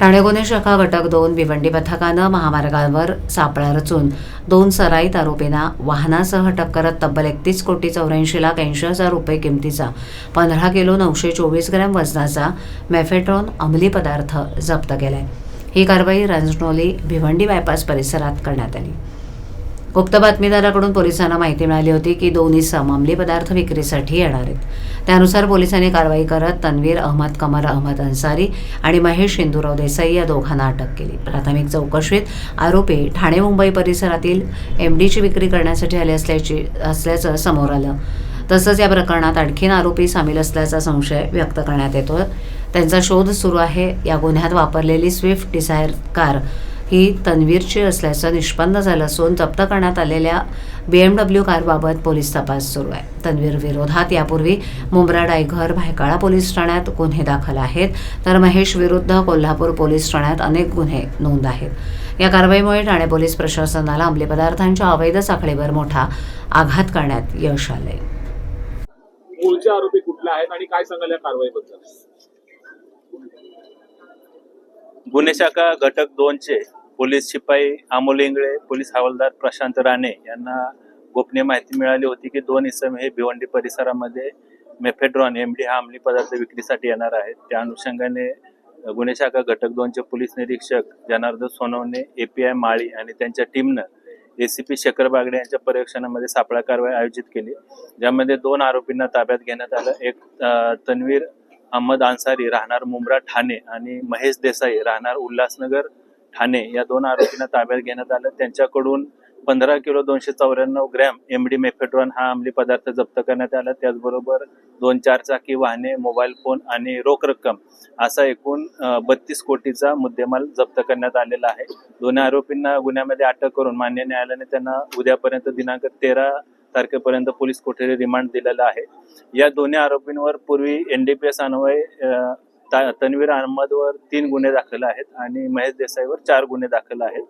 ठाणे गुन्हे शाखा घटक दोन भिवंडी पथकानं महामार्गावर सापळा रचून दोन सराईत आरोपींना वाहनासह अटक करत तब्बल एकतीस कोटी चौऱ्याऐंशी लाख ऐंशी हजार रुपये किमतीचा पंधरा किलो नऊशे चोवीस ग्रॅम वजनाचा मेफेट्रॉन अंमली पदार्थ जप्त केलाय. ही कारवाई रंजनोली भिवंडी बायपास परिसरात करण्यात आली. गुप्त बातमीदाराकडून पोलिसांना माहिती मिळाली होती की दोन्ही सम अंमली पदार्थ विक्रीसाठी येणार आहेत. त्यानुसार पोलिसांनी कारवाई करत तन्वीर अहमद कमर अहमद अन्सारी आणि महेश हिंदूराव देसाई या दोघांना अटक केली. प्राथमिक चौकशीत आरोपी ठाणे मुंबई परिसरातील एमडीची विक्री करण्यासाठी आले असल्याची असल्याचं समोर आलं. तसंच या प्रकरणात आणखीन आरोपी सामील असल्याचा संशय व्यक्त करण्यात येतो त्यांचा शोध सुरू आहे. या गुन्ह्यात वापरलेली स्विफ्ट डिझायर कार ही तन्वीरची असल्याचं निष्पन्न झालं असून जप्त करण्यात आलेल्या बी एम डब्ल्यू कारबाबत पोलीस तपास सुरू आहे. तन्वीर विरोधात यापूर्वी मुंब्रा डायघर भायकाळा पोलीस ठाण्यात गुन्हे दाखल आहेत तर महेश विरुद्ध कोल्हापूर पोलीस ठाण्यात अनेक गुन्हे नोंद आहेत. या कारवाईमुळे ठाणे पोलीस प्रशासनाला अंमली पदार्थांच्या अवैध साखळीवर मोठा आघात करण्यात यश आलंय. मूळचे आरोपी कुठले आहेत आणि काय सांगाल या कारवाईबद्दल? गुन्हे शाखा घटक दोनचे पोलीस शिपाई अमोल इंगळे पोलीस हवालदार प्रशांत राणे यांना गोपनीय माहिती मिळाली होती की दोन इसम हे भिवंडी परिसरामध्ये मेफेड्रॉन एमडी हा अंमली पदार्थ विक्रीसाठी येणार आहेत. त्या अनुषंगाने गुन्हे शाखा घटक दोनचे पोलीस निरीक्षक जनार्दन सोनवणे एपीआय माळी आणि त्यांच्या टीमनं एसीपी शेखर बागडे यांच्या पर्यवेक्षणामध्ये सापळा कारवाई आयोजित केली. ज्यामध्ये दोन आरोपींना ताब्यात घेण्यात आलं. एक तन्वीर अहमद अन्सारी राहणार मुंब्रा ठाणे आणि महेश देसाई राहणार उल्हासनगर ठाणे या दोन आरोपींना ताब्यात घेण्यात आलं. त्यांच्याकडून पंधरा किलो दोनशे चौऱ्याण्णव ग्रॅम एमडी मेफेट्रॉन हा अंमली पदार्थ जप्त करण्यात आला. त्याचबरोबर दोन चार चाकी वाहने मोबाईल फोन आणि रोख रक्कम असा एकूण बत्तीस कोटीचा मुद्देमाल जप्त करण्यात आलेला आहे. दोन्ही आरोपींना गुन्ह्यामध्ये अटक करून मान्य न्यायालयाने त्यांना उद्यापर्यंत दिनांक तेरा तारखेपर्यंत पोलीस कोठडी रिमांड दिलेला आहे. या दोन्ही आरोपींवर पूर्वी एनडीपीएस अन्वये ता- तन्वीर अहमदवर तीन गुन्हे दाखल आहेत आणि महेश देसाईवर चार गुन्हे दाखल आहेत.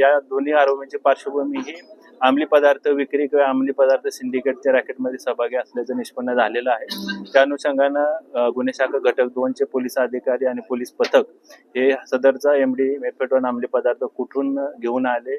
या दोन्ही आरोपींची पार्श्वभूमी ही अंमली पदार्थ विक्री किंवा अंमली पदार्थ सिंडिकेटच्या रॅकेटमध्ये सहभागी असल्याचं निष्पन्न झालेलं आहे. त्या अनुषंगानं गुन्हे शाखा घटक दोनचे पोलीस अधिकारी आणि पोलीस पथक हे सदरचा एमडी मेफेटॉन अंमली पदार्थ कुठून घेऊन आले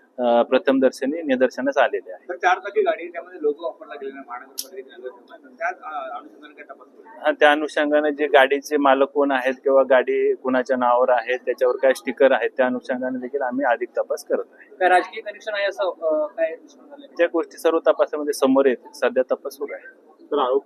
अं, प्रथम दर्शनी निदर्शनास आलेले आहे. चार चाकी गाडी त्यामध्ये लोगो वापरला गेलेला? हा, त्या अनुषंगाने जे गाडीचे मालक कोण आहेत किंवा गाडी कुणाच्या नावावर आहे त्याच्यावर काय स्टिकर आहेत त्या अनुषंगाने देखील आम्ही अधिक तपास करत आहे. काय राजकीय कनेक्शन आहे असं काय त्या गोष्टी सर्व तपासामध्ये समोर येतील सध्या तपास सुरू आहे. तर आरोपी